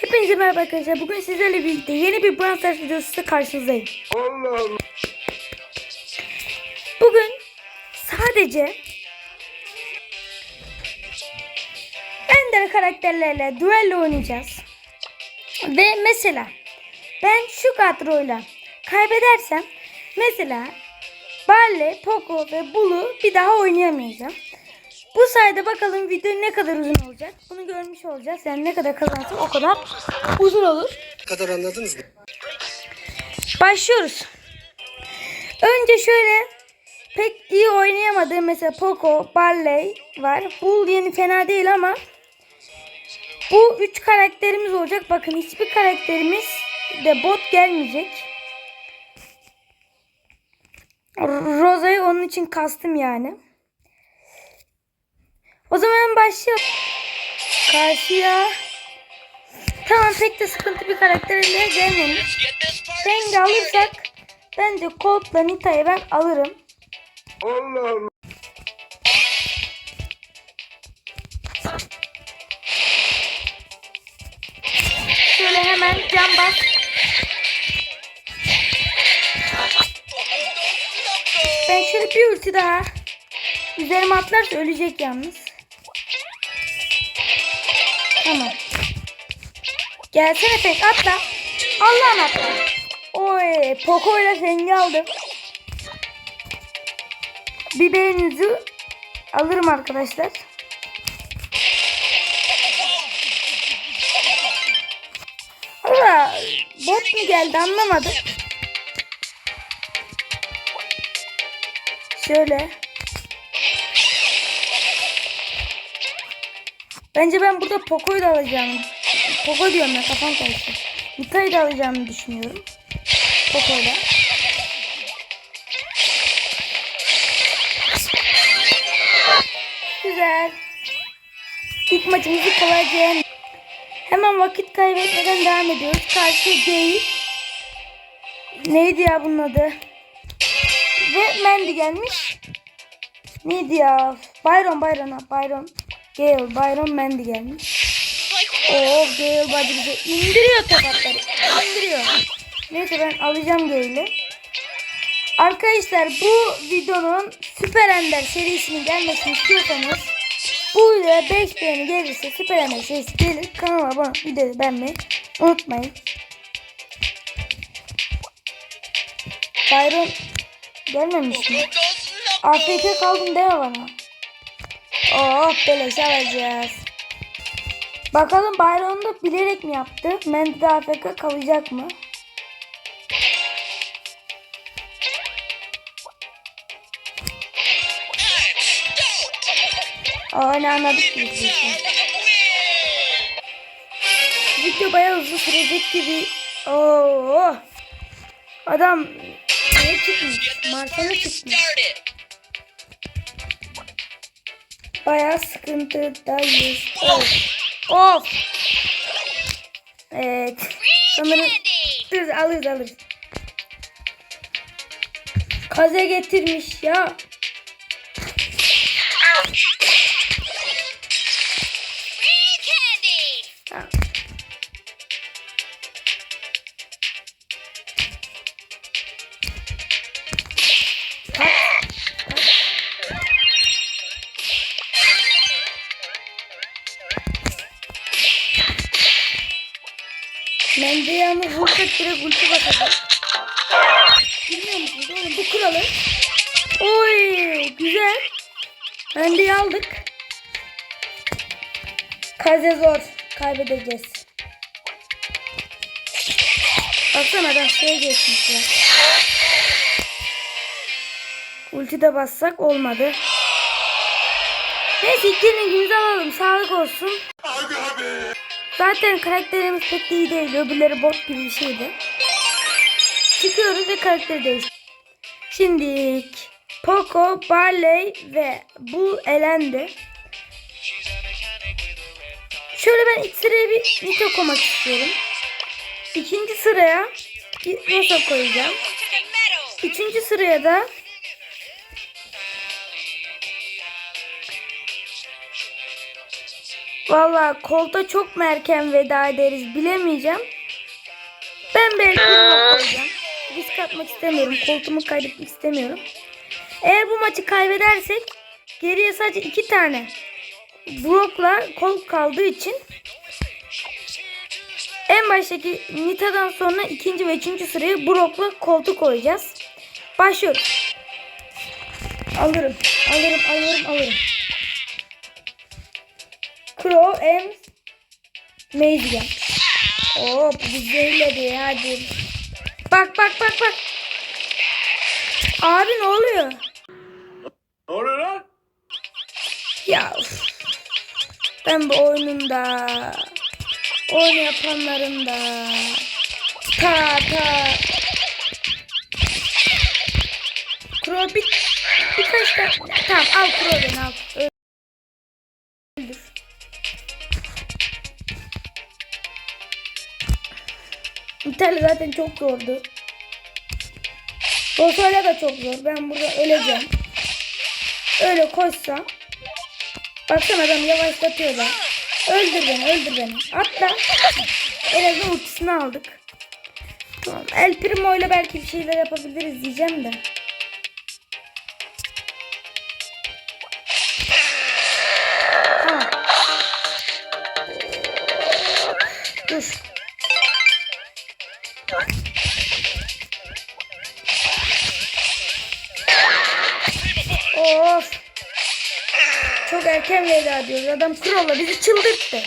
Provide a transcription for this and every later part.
Hepinize merhaba arkadaşlar. Bugün sizlerle birlikte yeni bir Brawl Stars videosu karşınızdayım. Allah Allah. Bugün sadece Ender karakterlerle duello oynayacağız. Ve mesela ben şu kadroyla kaybedersem mesela Barley, Poco ve Bulu bir daha oynayamayacağım. Bu sayede bakalım video ne kadar uzun olacak. Bunu görmüş olacağız. Yani ne kadar kazansam o kadar uzun olur. kadar anladınız mı? Başlıyoruz. Önce şöyle pek iyi oynayamadığım mesela Poco, Barley var. Bull yeni fena değil ama bu üç karakterimiz olacak. Bakın hiçbir karakterimiz de bot gelmeyecek. Rosa'yı onun için kastım yani. O zaman başlayalım. Karşıya Tamam pek de sıkıntı bir karakterle gelmemiş. Rengi alırsak bence Colt'la Nita'yı ben alırım. Allah Allah. Şöyle hemen cam bas. Ben şöyle bir ulti daha. Üzerime atlarsa ölecek yalnız. Tamam. Gelsene pek atla. Allah'ım atla. Oy Poco ile Fengi aldım. Bir beğeninizi alırım arkadaşlar. Ama bot mu geldi anlamadım. Şöyle. Bence ben burada Poco'yu da alacağım. Poco diyorum ya kafam karıştı. Nita'yı da alacağımı düşünüyorum. Poco'yla. Güzel. İlk maçımızı kolayca. Hemen vakit kaybetmeden devam ediyoruz. Karşı değil. Neydi ya bunun adı? Ve Mandy gelmiş. Neydi ya? Byron, ha, Byron. Gale, Byron, Mandy gelmiş. Oo, Gale body bize indiriyor tokatları. İndiriyor. Neyse ben alacağım Gale'i. Arkadaşlar bu videonun Süper Ender serisinin gelmesini istiyorsanız bu videoya 5 beğeni gelirse Süper Ender serisi gelir. Kanala abone videoyu beğenmeyi unutmayın. Byron gelmemiş mi? AFK kaldım deme bana. Oh beleş alacağız. Bakalım Byron da bilerek mi yaptı? Mendy de AFK kalacak mı? Aa ne anladık biz. Video bayağı uzun sürecek gibi. Oo. Adam ne çıkmış? Marsana çıkmış. Bayağı sıkıntıdayız. Of. Of. Evet. Sanırım Dur, alırız alırız. Kaze getirmiş ya. Bence yalnız vursak direkt ulti basacak. Bilmiyor musunuz oğlum bu kuralı. Oy güzel. Mendy'yi aldık. Kaze zor. Kaybedeceğiz. Baksana adam şey geçmiş ya. Ulti de bassak olmadı. Neyse yenilgimizi alalım. Sağlık olsun. Zaten karakterimiz pek iyi değil. Öbürleri bot gibi bir şeydi. Çıkıyoruz ve karakteri değiştir. Şimdi Poco, Barley ve bu elendi. Şöyle ben ilk sıraya bir Nito koymak istiyorum. İkinci sıraya bir Rosa koyacağım. Üçüncü sıraya da Valla kolta çok mu erken veda ederiz bilemeyeceğim. Ben belki Brock koyacağım. Risk atmak istemiyorum. Koltumu kaybetmek istemiyorum. Eğer bu maçı kaybedersek geriye sadece iki tane Brock'la Colt kaldığı için en baştaki Nita'dan sonra ikinci ve üçüncü sıraya Brock'la Colt'u koyacağız. Başlıyoruz. Alırım. Alırım, alırım, alırım. Crow and Mazigan. Oo bu zehirledi hadi. Bak bak bak bak. Abi ne oluyor? Ne oluyor lan? Ya uf. ben bu oyununda oyun yapanların da ta ta Crow bir, birkaç tane tamam al beni al İtalya zaten çok zordu Rosalia da çok zor ben burada öleceğim öyle koşsam Baksana adam yavaşlatıyor da. Öldür beni, öldür beni. Atla. En azından ultisini aldık. Tamam. El Primo ile belki bir şeyler yapabiliriz diyeceğim de. Tamam. Dur. Of. Çok erken veda ediyoruz. Adam Crow'la bizi çıldırttı.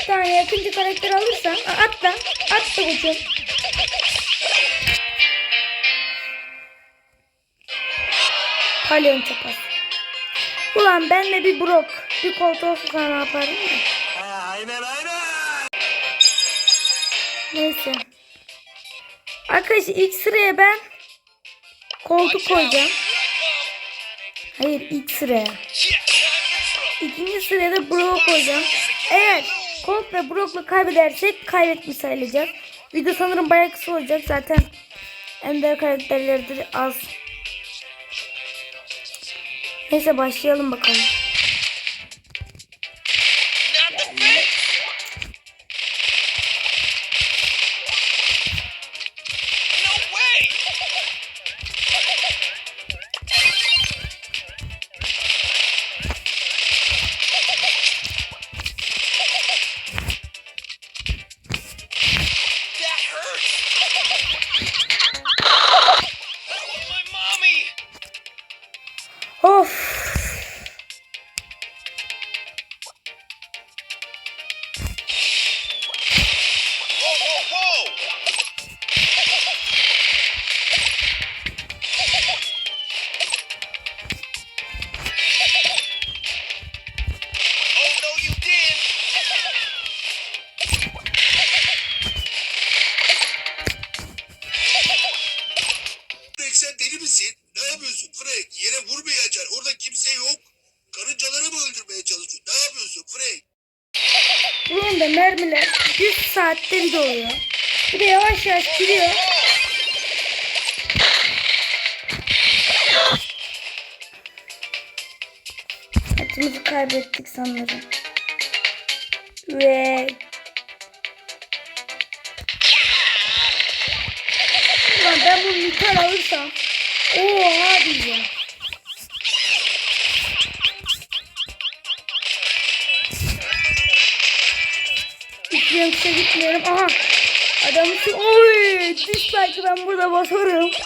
3 tane yakıncı karakter alırsan at lan. At da uçun. Palyon çapası. Ulan ben de bir Brock, bir sana ne yaparım da. Aynen aynen. Neyse. Arkadaşlar ilk sıraya ben Colt'u koyacağım. Hayır ilk sıraya. İkinci sıraya da Brock'u koyacağım. Eğer Colt ve Brock'la kaybedersek kaybetmiş sayılacak. Video sanırım bayağı kısa olacak. Zaten Ender karakterleri de az. Neyse başlayalım bakalım. Frank? Bunun da mermiler 100 saatte bir doluyor. Bir de yavaş yavaş gidiyor. Atımızı kaybettik sanırım. Ve Ulan ben bu metal alırsam Oha diyeceğim. İşte gitmiyorum. Aha. Adamı şu... Oy! Dislike'ı ben burada basarım.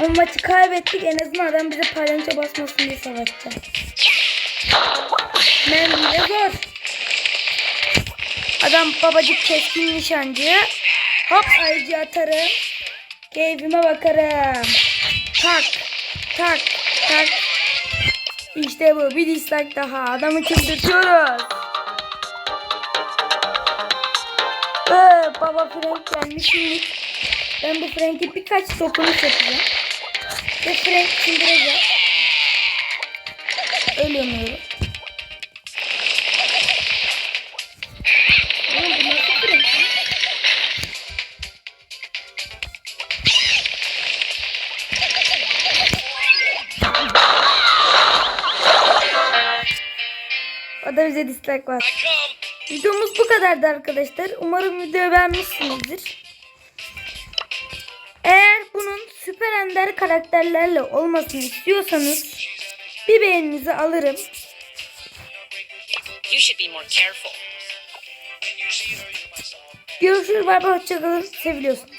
Ama maçı kaybettik. En azından adam bize palyaço basmasın diye savaşacak. Mendiyle zor. Adam babacık keskin nişancı. Hop ayrıca atarım. Keyfime bakarım. Tak. Tak. Tak. İşte bu. Bir dislike daha. Adamı çıldırtıyoruz. Ee, baba Frank gelmiş şimdi. Ben bu Frank'e birkaç dokunuş yapacağım. Ve Frank çıldıracak. Ölüyorum. Bize dislike var. Videomuz bu kadardı arkadaşlar. Umarım videoyu beğenmişsinizdir. Eğer bunun süper ender karakterlerle olmasını istiyorsanız bir beğeninizi alırım. Görüşürüz. Bay bay. Hoşçakalın. Seviliyorsunuz.